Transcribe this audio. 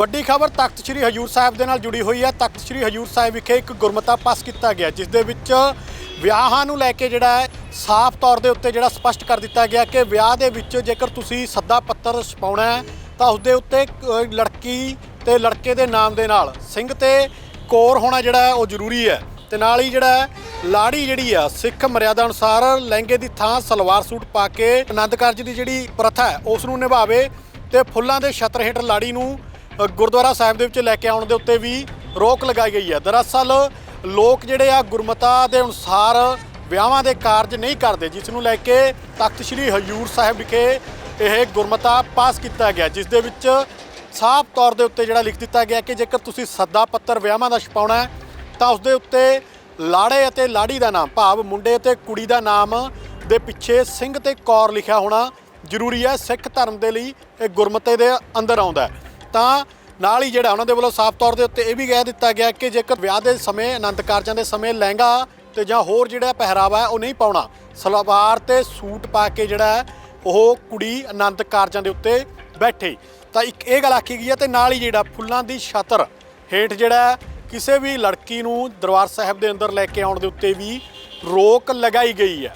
ਵੱਡੀ ਖਬਰ ਤਖਤ ਸ੍ਰੀ ਹਜੂਰ ਸਾਹਿਬ ਦੇ ਨਾਲ ਜੁੜੀ ਹੋਈ ਹੈ। ਤਖਤ ਸ੍ਰੀ ਹਜੂਰ ਸਾਹਿਬ ਵਿਖੇ ਇੱਕ ਗੁਰਮਤਾ ਪਾਸ ਕੀਤਾ ਗਿਆ, ਜਿਸ ਦੇ ਵਿੱਚ ਵਿਆਹਾਂ ਨੂੰ ਲੈ ਕੇ ਜਿਹੜਾ ਹੈ, ਸਾਫ਼ ਤੌਰ ਦੇ ਉੱਤੇ ਜਿਹੜਾ ਸਪਸ਼ਟ ਕਰ ਦਿੱਤਾ ਗਿਆ ਕਿ ਵਿਆਹ ਦੇ ਵਿੱਚ ਜੇਕਰ ਤੁਸੀਂ ਸੱਦਾ ਪੱਤਰ ਛਪਾਉਣਾ ਹੈ, ਤਾਂ ਉਸ ਦੇ ਉੱਤੇ ਲੜਕੀ ਤੇ ਲੜਕੇ ਦੇ ਨਾਮ ਦੇ ਨਾਲ, ਸਿੰਘ ਤੇ ਕੋਰ ਹੋਣਾ ਜਿਹੜਾ ਹੈ, ਉਹ ਜ਼ਰੂਰੀ ਹੈ। ਤੇ ਨਾਲ ਹੀ ਜਿਹੜਾ ਲਾੜੀ ਜਿਹੜੀ ਆ, ਸਿੱਖ ਮਰਿਆਦਾ ਅਨੁਸਾਰ ਲਹਿੰਗੇ ਦੀ ਥਾਂ, ਸਲਵਾਰ ਸੂਟ ਪਾ ਕੇ ਆਨੰਦ ਕਾਰਜ ਦੀ ਜਿਹੜੀ ਪ੍ਰਥਾ ਹੈ, ਉਸ ਨੂੰ ਨਿਭਾਵੇ ਤੇ ਫੁੱਲਾਂ ਦੇ ਛਤਰ ਹੇਠ ਲਾੜੀ ਨੂੰ ਗੁਰਦੁਆਰਾ ਸਾਹਿਬ ਦੇ ਵਿੱਚ ਲੈ ਕੇ ਆਉਣ ਦੇ ਉੱਤੇ ਵੀ ਰੋਕ ਲਗਾਈ ਗਈ ਹੈ। ਦਰਅਸਲ ਲੋਕ ਜਿਹੜੇ ਆ ਗੁਰਮਤਾ ਦੇ ਅਨੁਸਾਰ ਵਿਆਹਾਂ ਦੇ ਕਾਰਜ ਨਹੀਂ ਕਰਦੇ, ਜਿਸ ਨੂੰ ਲੈ ਕੇ ਤਖਤ ਸ੍ਰੀ ਹਜੂਰ ਸਾਹਿਬ ਵਿਖੇ ਇਹ ਗੁਰਮਤਾ ਪਾਸ ਕੀਤਾ ਗਿਆ, ਜਿਸ ਦੇ ਵਿੱਚ ਸਾਫ਼ ਤੌਰ ਦੇ ਉੱਤੇ ਜਿਹੜਾ ਲਿਖ ਦਿੱਤਾ ਗਿਆ ਕਿ ਜੇਕਰ ਤੁਸੀਂ ਸੱਦਾ ਪੱਤਰ ਵਿਆਹਾਂ ਦਾ ਛਪਾਉਣਾ ਹੈ, ਤਾਂ ਉਸ ਦੇ ਉੱਤੇ ਲਾੜੇ ਅਤੇ ਲਾੜੀ ਦਾ ਨਾਮ, ਭਾਵ ਮੁੰਡੇ ਅਤੇ ਕੁੜੀ ਦਾ ਨਾਮ ਦੇ ਪਿੱਛੇ ਸਿੰਘ ਤੇ ਕੌਰ ਲਿਖਿਆ ਹੋਣਾ ਜ਼ਰੂਰੀ ਹੈ। ਸਿੱਖ ਧਰਮ ਦੇ ਲਈ ਇਹ ਗੁਰਮਤੇ ਦੇ ਅੰਦਰ ਆਉਂਦਾ ਹੈ। ਤਾਂ ਨਾਲ ਹੀ ਜਿਹੜਾ ਉਹਨਾਂ ਦੇ ਵੱਲੋਂ ਸਾਫ਼ ਤੌਰ ਦੇ ਉੱਤੇ ਇਹ ਵੀ ਕਹਿ ਦਿੱਤਾ ਗਿਆ ਕਿ ਜੇਕਰ ਵਿਆਹ ਦੇ ਸਮੇਂ ਆਨੰਦ ਕਾਰਜਾਂ ਦੇ ਸਮੇਂ ਲਹਿੰਗਾ ਤੇ ਜਾਂ ਹੋਰ ਜਿਹੜਾ ਪਹਿਰਾਵਾ ਹੈ, ਉਹ ਨਹੀਂ ਪਾਉਣਾ। ਸਲਵਾਰ ਤੇ ਸੂਟ ਪਾ ਕੇ ਜਿਹੜਾ ਉਹ ਕੁੜੀ ਆਨੰਦ ਕਾਰਜਾਂ ਦੇ ਉੱਤੇ ਬੈਠੇ। ਤਾਂ ਇੱਕ ਇਹ ਗੱਲ ਆਖੀ ਗਈ ਹੈ ਤੇ ਨਾਲ ਹੀ ਜਿਹੜਾ ਫੁੱਲਾਂ ਦੀ ਛਤਰ ਹੇਠ ਜਿਹੜਾ ਕਿਸੇ ਵੀ ਲੜਕੀ ਨੂੰ ਦਰਬਾਰ ਸਾਹਿਬ ਦੇ ਅੰਦਰ ਲੈ ਕੇ ਆਉਣ ਦੇ ਉੱਤੇ ਵੀ ਰੋਕ ਲਗਾਈ ਗਈ ਹੈ।